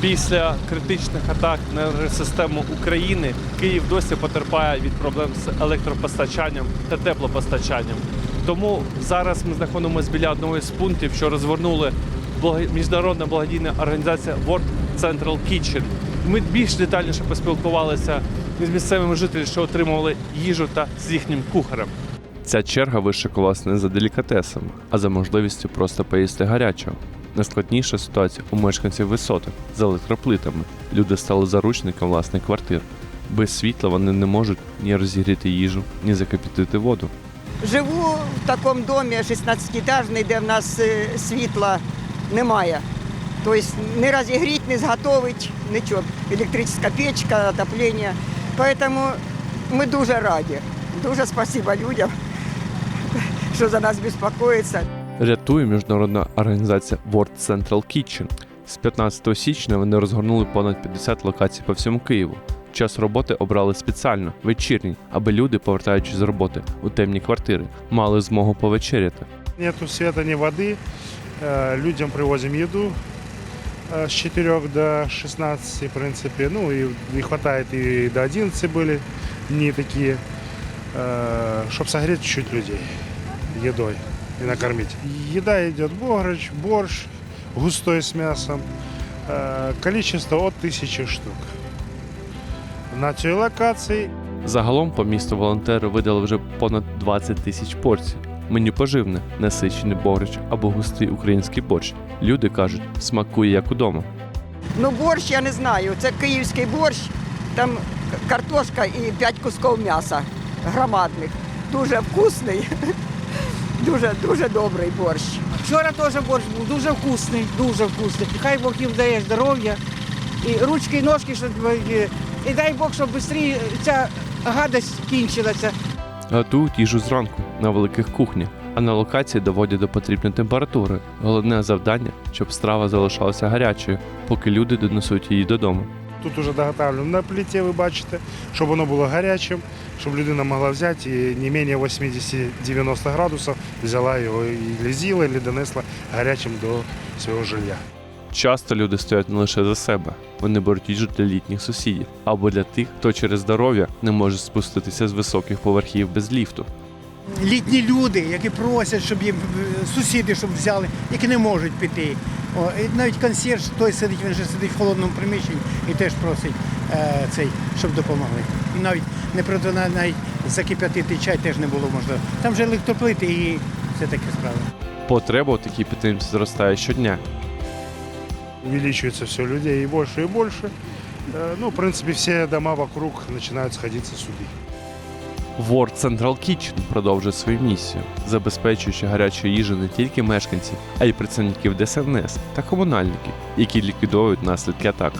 Після критичних атак на енергосистему України Київ досі потерпає від проблем з електропостачанням та теплопостачанням. Тому зараз ми знаходимося біля одного з пунктів, що розвернули міжнародна благодійна організація World Central Kitchen. Ми більш детальніше поспілкувалися з місцевими жителями, що отримували їжу та з їхнім кухарем. Ця черга вишикувалася не за делікатесами, а за можливістю просто поїсти гарячого. Найскладніша ситуація у мешканців висоток з електроплитами. Люди стали заручником власних квартир. Без світла вони не можуть ні розігріти їжу, ні закипятити воду. Живу в такому домі 16-етажний, де в нас е, світла немає. Тобто не розігріти, не зготовити, нічого. Електрична печка, отоплення. Тому ми дуже раді. Дуже спасибо людям, що за нас безпокоїться Рятує міжнародна організація World Central Kitchen. З 15 січня вони розгорнули понад 50 локацій по всьому Києву. Час роботи обрали спеціально вечірній, аби люди, повертаючись з роботи у темні квартири, мали змогу повечеряти. Нету света, ни воды. Э, Людям привозим еду э, с 4 до 16, в принципе. Ну и не хватает и до 11 были дни такие, чтобы согреть чуть-чуть людей едой и накормить. Еда идет бограч, борщ, густой с мясом. Э, Количество от тысячи штук. На цій локації Загалом по місту волонтери видали вже понад 20 тисяч порцій. Меню поживне, насичений бограч або густий український борщ. Люди кажуть, смакує як удома. Ну, борщ я не знаю. Це київський борщ, там картошка і 5 кусків м'яса громадних. Дуже вкусний, дуже, дуже добрий борщ. Вчора теж борщ був дуже вкусний, дуже вкусний. Хай Бог їм дає здоров'я, і ручки, і ножки, щоб і дай Бог, щоб швидше ця гадость кінчилася. Готують їжу зранку на великих кухнях, а на локації доводять до потрібної температури. Головне завдання, щоб страва залишалася гарячою, поки люди донесуть її додому. Тут уже доготавлено на плиті, ви бачите, щоб воно було гарячим, щоб людина могла взяти і не менше 80-90 градусів взяла його і з'їла, і донесла гарячим до свого жилья. Часто люди стоять не лише за себе, вони беруть їжу для літніх сусідів або для тих, хто через здоров'я не може спуститися з високих поверхів без ліфту. літні люди, які просять, щоб їм е, сусіди щоб взяли, які не можуть піти. О, і навіть консьєрж той сидить, він же сидить в холодному приміщенні і теж просить е, цей, щоб допомогли. І навіть не про то на- навіть закип'ятити чай теж не було можливо. Там же електроплити і все таке справа. Потреба у такій підтримці зростає щодня. Увеличивается все людей и больше, и больше. Э, Ну, в принципе, все дома вокруг начинают сходиться сюда. World Central Kitchen продовжує свою місію, забезпечуючи гарячу їжу не тільки мешканців, а й працівників ДСНС та комунальників, які ліквідовують наслідки атак.